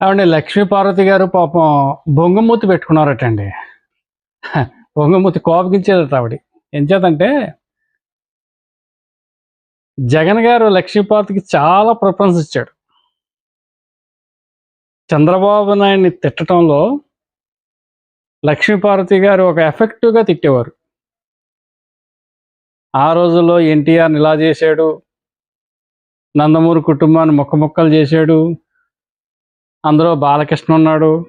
ఏమండి లక్ష్మీపార్వతి గారు పాపం బొంగమూతి పెట్టుకున్నారటండి. బొంగమూతి కోపగించేదట ఆవిడ. ఎంచేతంటే జగన్ గారు లక్ష్మీపార్వతికి చాలా ప్రిఫరెన్స్ ఇచ్చాడు. చంద్రబాబు నాయుడిని తిట్టడంలో లక్ష్మీపార్వతి గారు ఒక ఎఫెక్టివ్గా తిట్టేవారు. ఆ రోజుల్లో ఎన్టీఆర్ని ఇలా చేశాడు నందమూరి కుటుంబాన్ని మొక్క మొక్కలు చేశాడు అందులో బాలకృష్ణ ఉన్నాడు.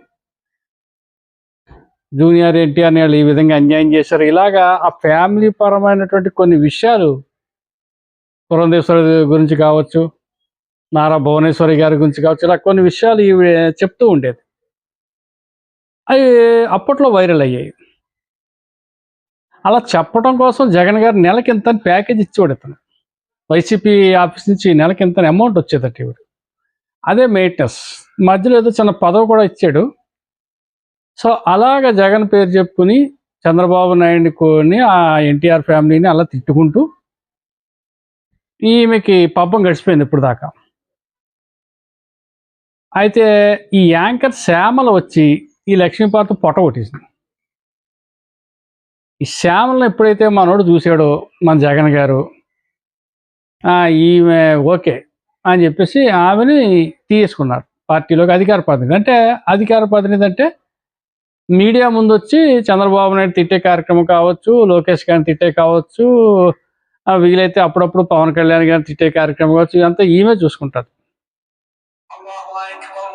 జూనియర్ ఎన్టీఆర్ని వాళ్ళు ఈ విధంగా అన్యాయం చేశారు. ఇలాగా ఆ ఫ్యామిలీ పరమైనటువంటి కొన్ని విషయాలు పురంధేశ్వరి గురించి కావచ్చు నారా భువనేశ్వరి గారి గురించి కావచ్చు ఇలా కొన్ని విషయాలు ఇవి చెప్తూ ఉండేది. అవి అప్పట్లో వైరల్ అయ్యాయి. అలా చెప్పడం కోసం జగన్ గారు నెలకి ఇంత ప్యాకేజ్ ఇచ్చేవాడు ఇతను. వైసీపీ ఆఫీస్ నుంచి నెలకి ఇంత అమౌంట్ వచ్చేదట ఇవి అదే మెయింటెనెన్స్ మధ్యలో ఏదో చిన్న పదవి కూడా ఇచ్చాడు. సో అలాగ జగన్ పేరు చెప్పుకుని చంద్రబాబు నాయుడిని కొని ఆ ఎన్టీఆర్ ఫ్యామిలీని అలా తిట్టుకుంటూ ఈమెకి పబ్బం గడిచిపోయింది ఇప్పుడు దాకా. అయితే ఈ యాంకర్ శ్యామల వచ్చి ఈ లక్ష్మీపార్త పొట్ట కొట్టేసింది. ఈ శ్యామలను ఎప్పుడైతే మనోడు చూశాడో మన జగన్ గారు ఈమె ఓకే. అని చెప్పేసి ఆమెని తీసుకున్నారు పార్టీలోకి అధికార ప్రతినిధి అంటే అధికార ప్రతినిధి అంటే మీడియా ముందు వచ్చి చంద్రబాబు నాయుడు తిట్టే కార్యక్రమం కావచ్చు లోకేష్ గారిని తిట్టే కావచ్చు ఆ, వీలైతే అప్పుడప్పుడు పవన్ కళ్యాణ్ గారిని తిట్టే కార్యక్రమం కావచ్చు ఇదంతా ఈమె చూసుకుంటారు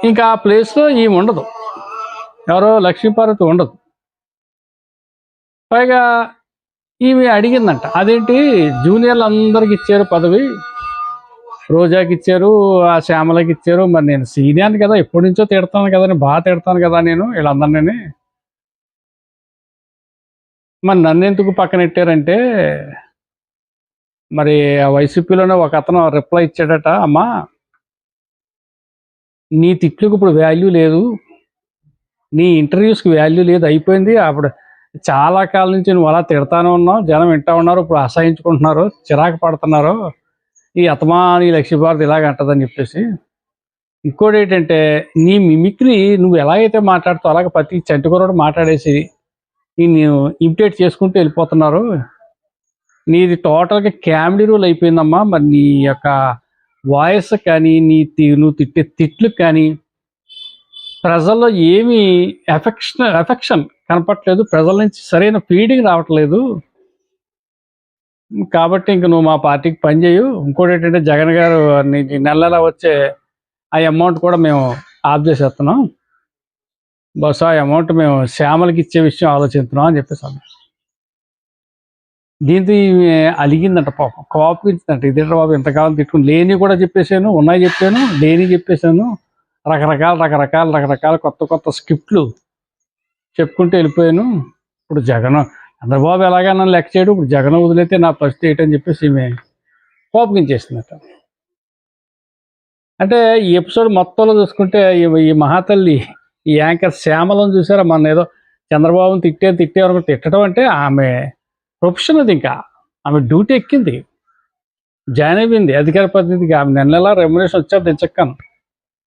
ఇంకా ఆ ప్లేస్లో ఈమె ఉండదు. ఎవరో లక్ష్మీపార్వతి ఉండదు. పైగా ఈమె అడిగిందంట అదేంటి జూనియర్లు అందరికి ఇచ్చారు పదవి రోజాకి ఇచ్చారు ఆ శ్యామలకి ఇచ్చారు మరి నేను సీనియర్ని కదా ఎప్పటి నుంచో తిడతాను కదా నేను బాగా తిడతాను కదా నేను వీళ్ళందరినీ మరి నన్ను ఎందుకు పక్కన పెట్టారంటే మరి ఆ వైసీపీలోనే ఒక అతను రిప్లై ఇచ్చాడట అమ్మా నీ తిట్లకు ఇప్పుడు వాల్యూ లేదు. నీ ఇంటర్వ్యూస్కి వాల్యూ లేదు అయిపోయింది. అప్పుడు చాలా కాలం నుంచి నువ్వు అలా తిడతానే ఉన్నావు జనం వింటా ఉన్నారు ఇప్పుడు అసహించుకుంటున్నారు చిరాకు పడుతున్నారు. ఈ అతమాని లక్ష్మీభారతి ఇలాగ అంటదని చెప్పేసి. ఇంకోటి ఏంటంటే నీ మిమిక్రీ నువ్వు ఎలాగైతే మాట్లాడుతావు అలాగే ప్రతి చంటికూరడు మాట్లాడేసి నేను ఇమిటేట్ చేసుకుంటూ వెళ్ళిపోతున్నారు నీది టోటల్గా కామెడీ రూల్ అయిపోయిందమ్మా. మరి నీ యొక్క వాయిస్ కానీ నీ తి- నువ్వు తిట్టే తిట్లు కానీ ప్రజల్లో ఏమి ఎఫెక్షన్ ఎఫెక్షన్ కనపట్లేదు ప్రజల నుంచి సరైన ఫీడింగ్ రావట్లేదు. కాబట్టి ఇంక నువ్వు మా పార్టీకి పనిచేయు ఇంకోటి ఏంటంటే జగన్ గారు నీకు వచ్చే ఆ అమౌంట్ కూడా మేము ఆఫ్ చేసేస్తున్నాం. బహుశా ఆ అమౌంట్ మేము శ్యామలకి ఇచ్చే విషయం ఆలోచిస్తున్నాం అని చెప్పేసి అన్నాడు. దీంతో ఈమె అలిగిందంట పాపం. కోపించిందంట ఇదేంట బాబు ఇంతకాలం తిట్టుకుని లేని కూడా చెప్పేశాను ఉన్నాయి చెప్పాను లేని చెప్పేశాను. రకరకాల రకరకాల రకరకాల కొత్త కొత్త స్క్రిప్ట్లు చెప్పుకుంటూ వెళ్ళిపోయాను. ఇప్పుడు జగన్ చంద్రబాబు ఎలాగా నన్ను లెక్క చేయడు. ఇప్పుడు జగన్ వదిలేతే నా పరిస్థితి ఏంటని చెప్పేసి ఈమె కోపగించేసిందట. అంటే ఈ ఎపిసోడ్ మొత్తంలో చూసుకుంటే ఈ- మహాతల్లి ఈ యాంకర్ శ్యామలను చూసారా? మన ఏదో చంద్రబాబుని తిట్టే తిట్టే అనుకుంటే తిట్టడం అంటే ఆమె ప్రొఫెషన్ అది ఇంకా. ఆమె డ్యూటీ ఎక్కింది. జాయిన్ అయిపోయింది. అధికార ప్రతినిధికి ఆమె నెల నెలా రెమ్యునేషన్ వచ్చారు తెచ్చక్కను.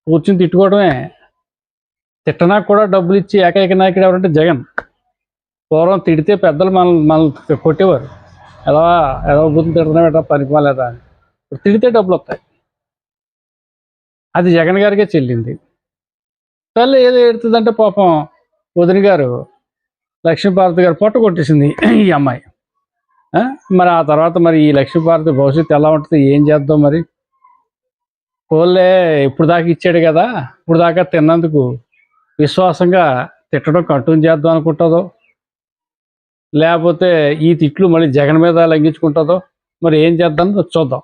కూర్చుని తిట్టుకోవడమే. తిట్టనా కూడా డబ్బులు ఇచ్చి ఏకైక నాయకుడు ఎవరంటే జగన్. పూర్వం తిడితే పెద్దలు మన మనల్ని కొట్టేవారు. ఎలా ఎలా బుద్ధి తిడుతున్నావు పనికి మాలేదా అని. ఇప్పుడు తిడితే డబ్బులు వస్తాయి. అది జగన్ గారికే చెల్లింది. తల్లి ఏదో ఎడుతుందంటే పాపం వదిన గారు లక్ష్మీభారతి గారు పొట్ట కొట్టేసింది ఈ అమ్మాయి. మరి ఆ తర్వాత మరి ఈ లక్ష్మీభారతి భవిష్యత్తు ఎలా ఉంటుంది ఏం చేద్దాం మరి? కోళ్ళే ఇప్పుడు దాకా ఇచ్చాడు కదా. ఇప్పుడు దాకా తిన్నందుకు విశ్వాసంగా తిట్టడం కంటిన్యూ చేద్దాం అనుకుంటుందో. లేకపోతే ఈ తిట్లు మళ్ళీ జగన్ మీద లంఘించుకుంటుందో మరి ఏం చేద్దాం చూద్దాం.